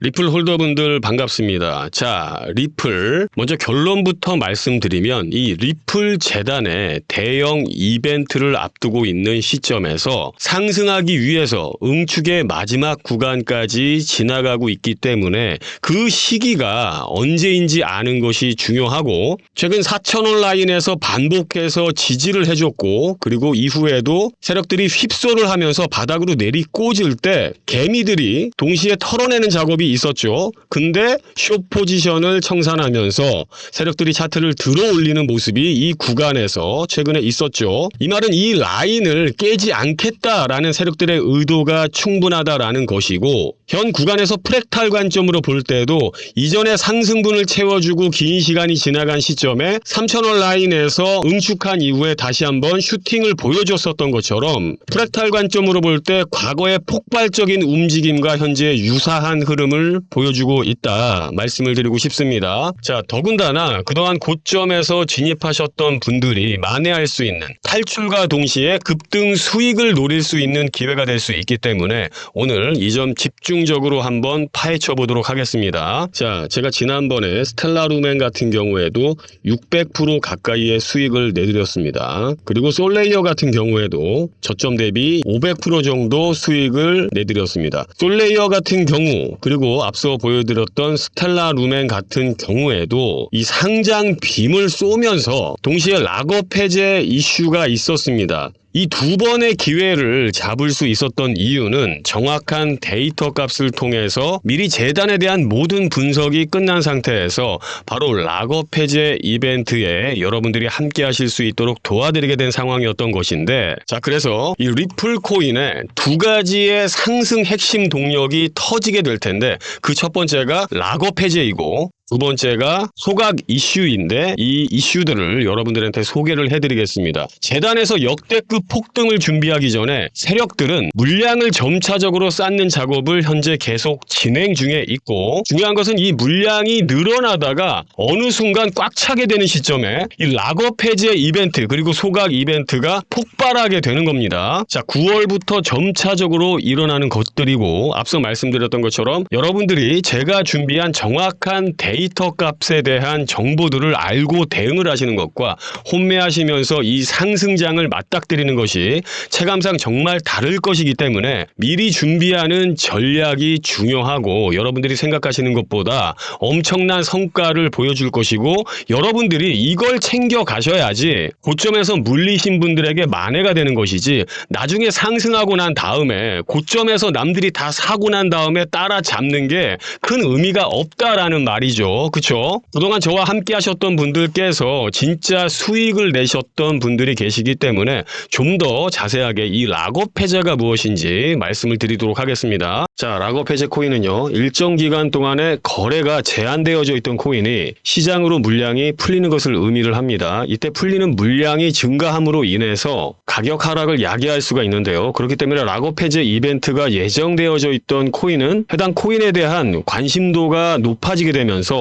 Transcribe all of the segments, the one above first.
리플 홀더분들 반갑습니다. 자, 리플. 먼저 결론부터 말씀드리면 이 리플 재단의 대형 이벤트를 앞두고 있는 시점에서 상승하기 위해서 응축의 마지막 구간까지 지나가고 있기 때문에 그 시기가 언제인지 아는 것이 중요하고 최근 4천원 라인에서 반복해서 지지를 해줬고 그리고 이후에도 세력들이 휩소를 하면서 바닥으로 내리 꽂을 때 개미들이 동시에 털어내는 작업이 있었죠. 근데 숏 포지션을 청산하면서 세력들이 차트를 들어 올리는 모습이 이 구간에서 최근에 있었죠. 이 말은 이 라인을 깨지 않겠다라는 세력들의 의도가 충분하다라는 것이고 현 구간에서 프랙탈 관점으로 볼 때도 이전에 상승분을 채워주고 긴 시간이 지나간 시점에 3천원 라인에서 응축한 이후에 다시 한번 슈팅을 보여줬었던 것처럼 프랙탈 관점으로 볼 때 과거의 폭발적인 움직임과 현재 유사한 흐름을 보여주고 있다 말씀을 드리고 싶습니다. 자 더군다나 그동안 고점에서 진입하셨던 분들이 만회할 수 있는 탈출과 동시에 급등 수익을 노릴 수 있는 기회가 될 수 있기 때문에 오늘 이 점 집중적으로 한번 파헤쳐 보도록 하겠습니다. 자 제가 지난번에 스텔라루멘 같은 경우에도 600% 가까이의 수익을 내드렸습니다. 그리고 솔레이어 같은 경우에도 저점 대비 500% 정도 수익을 내드렸습니다. 솔레이어 같은 경우 그리고 앞서 보여드렸던 스텔라 루멘 같은 경우에도 이 상장 빔을 쏘면서 동시에 락업 해제 이슈가 있었습니다. 이 두 번의 기회를 잡을 수 있었던 이유는 정확한 데이터 값을 통해서 미리 재단에 대한 모든 분석이 끝난 상태에서 바로 락업 해제 이벤트에 여러분들이 함께 하실 수 있도록 도와드리게 된 상황이었던 것인데 자 그래서 이 리플 코인의 두 가지의 상승 핵심 동력이 터지게 될 텐데 그 첫 번째가 락업 해제이고 두 번째가 소각 이슈인데 이 이슈들을 여러분들한테 소개를 해드리겠습니다. 재단에서 역대급 폭등을 준비하기 전에 세력들은 물량을 점차적으로 쌓는 작업을 현재 계속 진행 중에 있고 중요한 것은 이 물량이 늘어나다가 어느 순간 꽉 차게 되는 시점에 이 락업 해제 이벤트 그리고 소각 이벤트가 폭발하게 되는 겁니다. 자 9월부터 점차적으로 일어나는 것들이고 앞서 말씀드렸던 것처럼 여러분들이 제가 준비한 정확한 데이터 값에 대한 정보들을 알고 대응을 하시는 것과 혼매하시면서 이 상승장을 맞닥뜨리는 것이 체감상 정말 다를 것이기 때문에 미리 준비하는 전략이 중요하고 여러분들이 생각하시는 것보다 엄청난 성과를 보여줄 것이고 여러분들이 이걸 챙겨 가셔야지 고점에서 물리신 분들에게 만회가 되는 것이지 나중에 상승하고 난 다음에 고점에서 남들이 다 사고 난 다음에 따라잡는 게 큰 의미가 없다라는 말이죠. 그쵸? 그동안 저와 함께 하셨던 분들께서 진짜 수익을 내셨던 분들이 계시기 때문에 좀 더 자세하게 이 락업 해제가 무엇인지 말씀을 드리도록 하겠습니다. 자, 락업 해제 코인은요, 일정 기간 동안에 거래가 제한되어져 있던 코인이 시장으로 물량이 풀리는 것을 의미를 합니다. 이때 풀리는 물량이 증가함으로 인해서 가격 하락을 야기할 수가 있는데요. 그렇기 때문에 락업 해제 이벤트가 예정되어져 있던 코인은 해당 코인에 대한 관심도가 높아지게 되면서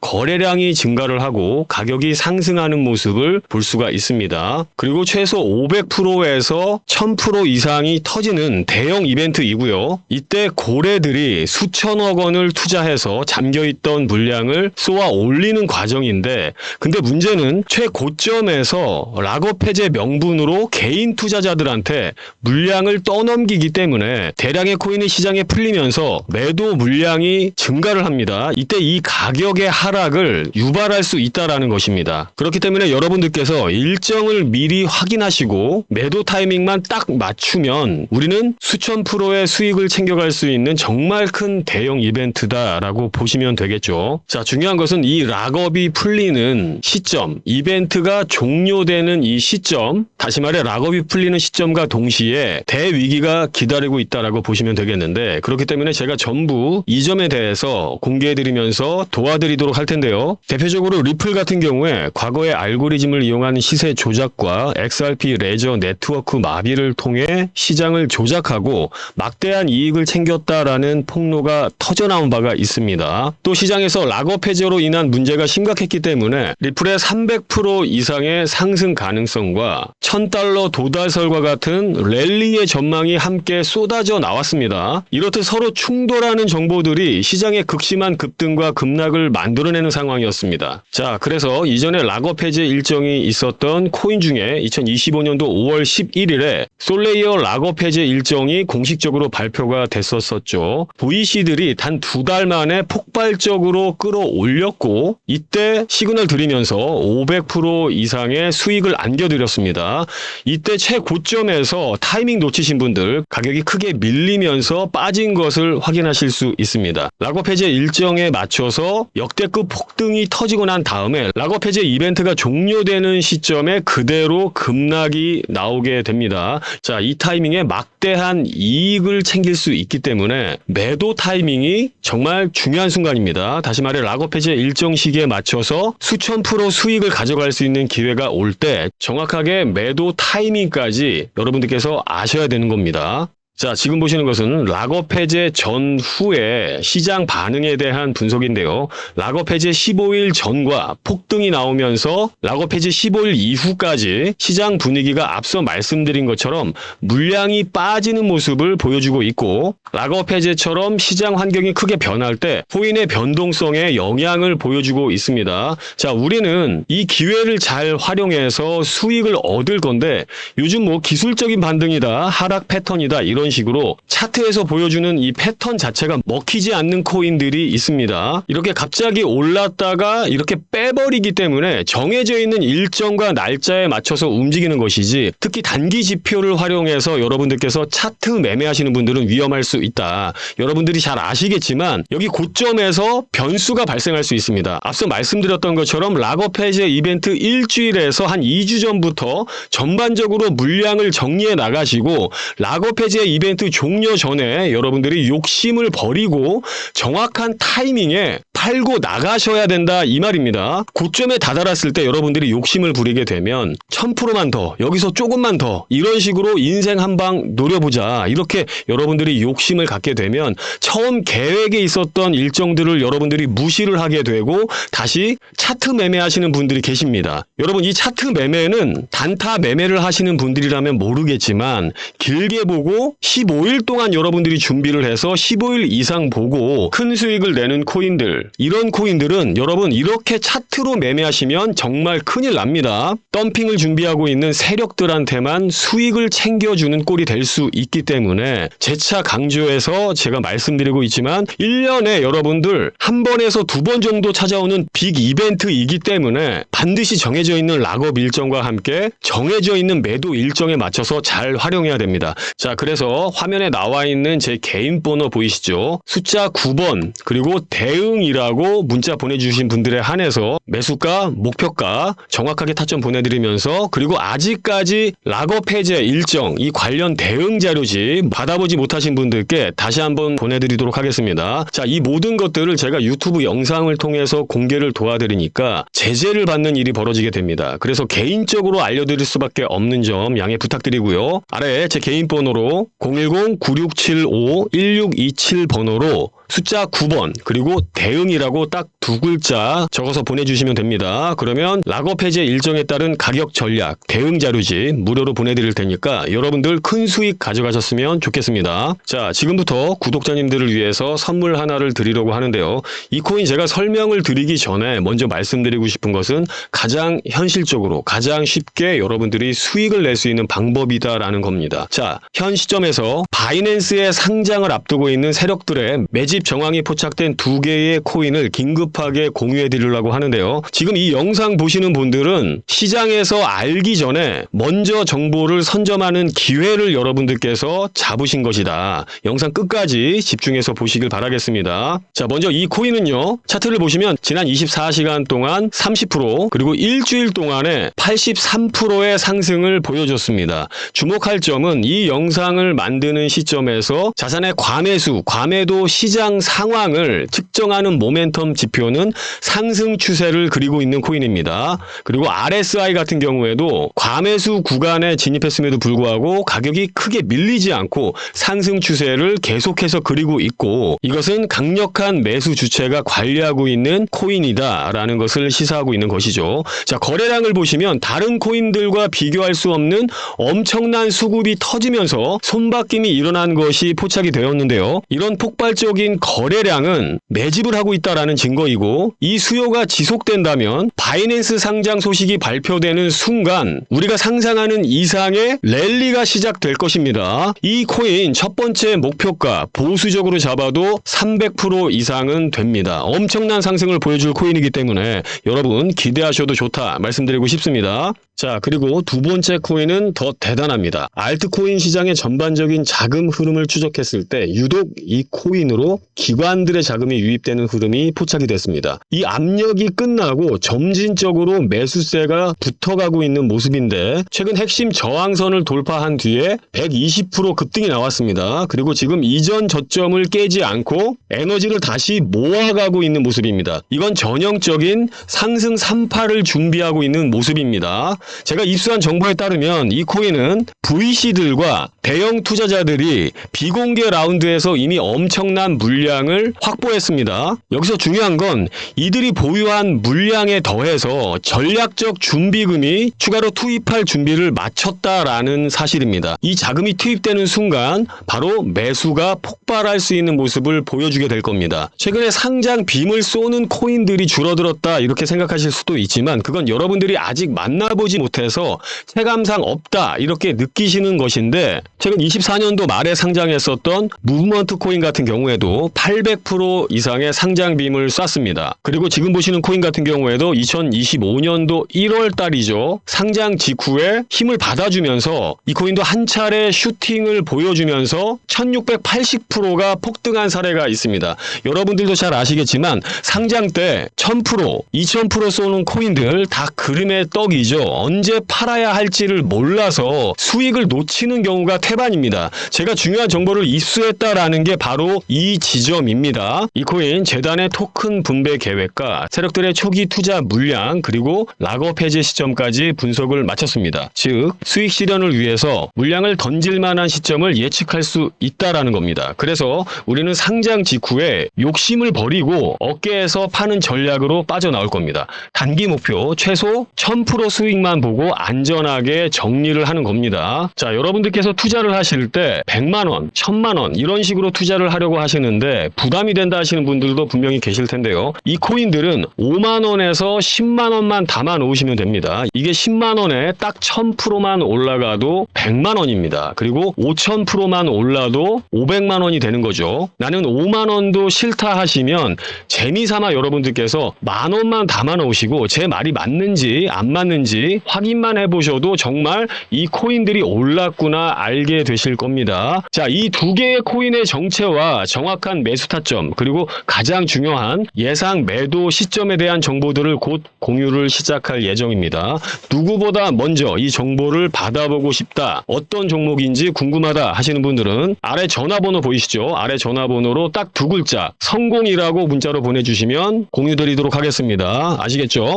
거래량이 증가를 하고 가격이 상승하는 모습을 볼 수가 있습니다. 그리고 최소 500%에서 1000% 이상이 터지는 대형 이벤트이고요. 이때 고래들이 수천억 원을 투자해서 잠겨있던 물량을 쏘아 올리는 과정인데 근데 문제는 최고점에서 락업 해제 명분으로 개인 투자자들한테 물량을 떠넘기기 때문에 대량의 코인이 시장에 풀리면서 매도 물량이 증가를 합니다. 이때 이 가 격의 하락을 유발할 수 있다라는 것입니다. 그렇기 때문에 여러분들께서 일정을 미리 확인하시고 매도 타이밍만 딱 맞추면 우리는 수천 프로의 수익을 챙겨갈 수 있는 정말 큰 대형 이벤트다라고 보시면 되겠죠. 자, 중요한 것은 이 락업이 풀리는 시점, 이벤트가 종료되는 이 시점, 다시 말해 락업이 풀리는 시점과 동시에 대위기가 기다리고 있다라고 보시면 되겠는데 그렇기 때문에 제가 전부 이 점에 대해서 공개해 드리면서 도와드리도록 할 텐데요. 대표적으로 리플 같은 경우에 과거의 알고리즘을 이용한 시세 조작과 XRP 레저 네트워크 마비를 통해 시장을 조작하고 막대한 이익을 챙겼다라는 폭로가 터져나온 바가 있습니다. 또 시장에서 락업 해제로 인한 문제가 심각했기 때문에 리플의 300% 이상의 상승 가능성과 1000달러 도달설과 같은 랠리의 전망이 함께 쏟아져 나왔습니다. 이렇듯 서로 충돌하는 정보들이 시장의 극심한 급등과 급락 을 만들어내는 상황이었습니다. 자, 그래서 이전에 락업 해제 일정이 있었던 코인 중에 2025년도 5월 11일에 솔레이어 락업 해제 일정이 공식적으로 발표가 됐었었죠. VC들이 단 두 달 만에 폭발적으로 끌어올렸고 이때 시그널 드리면서 500% 이상의 수익을 안겨드렸습니다. 이때 최고점에서 타이밍 놓치신 분들 가격이 크게 밀리면서 빠진 것을 확인하실 수 있습니다. 락업 해제 일정에 맞춰서 역대급 폭등이 터지고 난 다음에 락업 해제 이벤트가 종료되는 시점에 그대로 급락이 나오게 됩니다. 자, 이 타이밍에 막대한 이익을 챙길 수 있기 때문에 매도 타이밍이 정말 중요한 순간입니다. 다시 말해 락업 해제 일정 시기에 맞춰서 수천 프로 수익을 가져갈 수 있는 기회가 올 때 정확하게 매도 타이밍까지 여러분들께서 아셔야 되는 겁니다. 자, 지금 보시는 것은 락업 해제 전후의 시장 반응에 대한 분석인데요. 락업 해제 15일 전과 폭등이 나오면서 락업 해제 15일 이후까지 시장 분위기가 앞서 말씀드린 것처럼 물량이 빠지는 모습을 보여주고 있고 락업 해제처럼 시장 환경이 크게 변할 때 코인의 변동성에 영향을 보여주고 있습니다. 자, 우리는 이 기회를 잘 활용해서 수익을 얻을 건데 요즘 뭐 기술적인 반등이다, 하락 패턴이다 이런 식으로 차트에서 보여주는 이 패턴 자체가 먹히지 않는 코인들이 있습니다. 이렇게 갑자기 올랐다가 이렇게 빼버리기 때문에 정해져 있는 일정과 날짜에 맞춰서 움직이는 것이지 특히 단기 지표를 활용해서 여러분들께서 차트 매매하시는 분들은 위험할 수 있다. 여러분들이 잘 아시겠지만 여기 고점에서 변수가 발생할 수 있습니다. 앞서 말씀드렸던 것처럼 락업 해제 이벤트 일주일에서 한 2주 전부터 전반적으로 물량을 정리해 나가시고 락업 해제 이벤트 종료 전에 여러분들이 욕심을 버리고 정확한 타이밍에 팔고 나가셔야 된다 이 말입니다. 고점에 다다랐을 때 여러분들이 욕심을 부리게 되면 1000%만 더 여기서 조금만 더 이런 식으로 인생 한 방 노려보자 이렇게 여러분들이 욕심을 갖게 되면 처음 계획에 있었던 일정들을 여러분들이 무시를 하게 되고 다시 차트 매매하시는 분들이 계십니다. 여러분 이 차트 매매는 단타 매매를 하시는 분들이라면 모르겠지만 길게 보고 15일 동안 여러분들이 준비를 해서 15일 이상 보고 큰 수익을 내는 코인들 이런 코인들은 여러분 이렇게 차트로 매매하시면 정말 큰일 납니다. 덤핑을 준비하고 있는 세력들한테만 수익을 챙겨주는 꼴이 될 수 있기 때문에 재차 강조해서 제가 말씀드리고 있지만 1년에 여러분들 한 번에서 두 번 정도 찾아오는 빅 이벤트이기 때문에 반드시 정해져 있는 락업 일정과 함께 정해져 있는 매도 일정에 맞춰서 잘 활용해야 됩니다. 자, 그래서 화면에 나와 있는 제 개인 번호 보이시죠? 숫자 9번 그리고 대응이라고 문자 보내주신 분들에 한해서 매수가, 목표가 정확하게 타점 보내드리면서 그리고 아직까지 락업 해제 일정 이 관련 대응 자료지 받아보지 못하신 분들께 다시 한번 보내드리도록 하겠습니다. 자, 이 모든 것들을 제가 유튜브 영상을 통해서 공개를 도와드리니까 제재를 받는 일이 벌어지게 됩니다. 그래서 개인적으로 알려드릴 수밖에 없는 점 양해 부탁드리고요. 아래 제 개인 번호로 010-9675-1627 번호로 숫자 9번 그리고 대응이라고 딱 두 글자 적어서 보내주시면 됩니다. 그러면 락업 해제 일정에 따른 가격 전략 대응 자료지 무료로 보내드릴 테니까 여러분들 큰 수익 가져가셨으면 좋겠습니다. 자 지금부터 구독자님들을 위해서 선물 하나를 드리려고 하는데요. 이 코인 제가 설명을 드리기 전에 먼저 말씀드리고 싶은 것은 가장 현실적으로 가장 쉽게 여러분들이 수익을 낼 수 있는 방법이다라는 겁니다. 자현 시점에 서 바이낸스의 상장을 앞두고 있는 세력들의 매집 정황이 포착된 두 개의 코인을 긴급하게 공유해 드리려고 하는데요. 지금 이 영상 보시는 분들은 시장에서 알기 전에 먼저 정보를 선점하는 기회를 여러분들께서 잡으신 것이다. 영상 끝까지 집중해서 보시길 바라겠습니다. 자, 먼저 이 코인은요. 차트를 보시면 지난 24시간 동안 30% 그리고 일주일 동안에 83%의 상승을 보여줬습니다. 주목할 점은 이 영상을 만드는 시점에서 자산의 과매수, 과매도 시장 상황을 측정하는 모멘텀 지표는 상승 추세를 그리고 있는 코인입니다. 그리고 RSI 같은 경우에도 과매수 구간에 진입했음에도 불구하고 가격이 크게 밀리지 않고 상승 추세를 계속해서 그리고 있고 이것은 강력한 매수 주체가 관리하고 있는 코인이다라는 것을 시사하고 있는 것이죠. 자, 거래량을 보시면 다른 코인들과 비교할 수 없는 엄청난 수급이 터지면서 손 바뀜이 일어난 것이 포착이 되었는데요. 이런 폭발적인 거래량은 매집을 하고 있다라는 증거이고 이 수요가 지속된다면 바이낸스 상장 소식이 발표되는 순간 우리가 상상하는 이상의 랠리가 시작될 것입니다. 이 코인 첫 번째 목표가 보수적으로 잡아도 300% 이상은 됩니다. 엄청난 상승을 보여줄 코인이기 때문에 여러분 기대하셔도 좋다 말씀드리고 싶습니다. 자, 그리고 두 번째 코인은 더 대단합니다. 알트코인 시장의 전반적 인 자금 흐름을 추적했을 때 유독 이 코인으로 기관들의 자금이 유입되는 흐름이 포착이 됐습니다. 이 압력이 끝나고 점진적으로 매수세가 붙어가고 있는 모습인데 최근 핵심 저항선을 돌파한 뒤에 120% 급등이 나왔습니다. 그리고 지금 이전 저점을 깨지 않고 에너지를 다시 모아가고 있는 모습입니다. 이건 전형적인 상승 3파를 준비하고 있는 모습입니다. 제가 입수한 정보에 따르면 이 코인은 VC들과 대형 투자자들이 비공개 라운드에서 이미 엄청난 물량을 확보했습니다. 여기서 중요한 건 이들이 보유한 물량에 더해서 전략적 준비금이 추가로 투입할 준비를 마쳤다라는 사실입니다. 이 자금이 투입되는 순간 바로 매수가 폭발할 수 있는 모습을 보여주게 될 겁니다. 최근에 상장 빔을 쏘는 코인들이 줄어들었다 이렇게 생각하실 수도 있지만 그건 여러분들이 아직 만나보지 못해서 체감상 없다 이렇게 느끼시는 것인데 최근 24년도 말에 상장했었던 무브먼트 코인 같은 경우에도 800% 이상의 상장 빔을 쐈습니다. 그리고 지금 보시는 코인 같은 경우에도 2025년도 1월 달이죠. 상장 직후에 힘을 받아주면서 이 코인도 한 차례 슈팅을 보여주면서 1680%가 폭등한 사례가 있습니다. 여러분들도 잘 아시겠지만 상장 때 1000%, 2000% 쏘는 코인들 다 그림의 떡이죠. 언제 팔아야 할지를 몰라서 수익을 놓치는 경우가 태반입니다. 제가 중요한 정보를 입수했다라는 게 바로 이 지점입니다. 이 코인 재단의 토큰 분배 계획과 세력들의 초기 투자 물량 그리고 락업 해제 시점까지 분석을 마쳤습니다. 즉 수익 실현을 위해서 물량을 던질 만한 시점을 예측할 수 있다라는 겁니다. 그래서 우리는 상장 직후에 욕심을 버리고 어깨에서 파는 전략으로 빠져나올 겁니다. 단기 목표 최소 1000% 수익만 보고 안전하게 정리를 하는 겁니다. 자, 여러분들께서 투자 를 하실 때 100만 원, 1000만 원 이런 식으로 투자를 하려고 하시는데 부담이 된다 하시는 분들도 분명히 계실 텐데요. 이 코인들은 5만 원에서 10만 원만 담아 놓으시면 됩니다. 이게 10만 원에 딱 1000%만 올라가도 100만 원입니다. 그리고 5000%만 올라도 500만 원이 되는 거죠. 나는 5만 원도 싫다 하시면 재미삼아 여러분들께서 만 원만 담아 놓으시고 제 말이 맞는지 안 맞는지 확인만 해 보셔도 정말 이 코인들이 올랐구나 알게 되실 겁니다. 자, 이 두 개의 코인의 정체와 정확한 매수 타점 그리고 가장 중요한 예상 매도 시점에 대한 정보들을 곧 공유를 시작할 예정입니다. 누구보다 먼저 이 정보를 받아보고 싶다. 어떤 종목인지 궁금하다 하시는 분들은 아래 전화번호 보이시죠? 아래 전화번호로 딱 두 글자 성공이라고 문자로 보내주시면 공유드리도록 하겠습니다. 아시겠죠?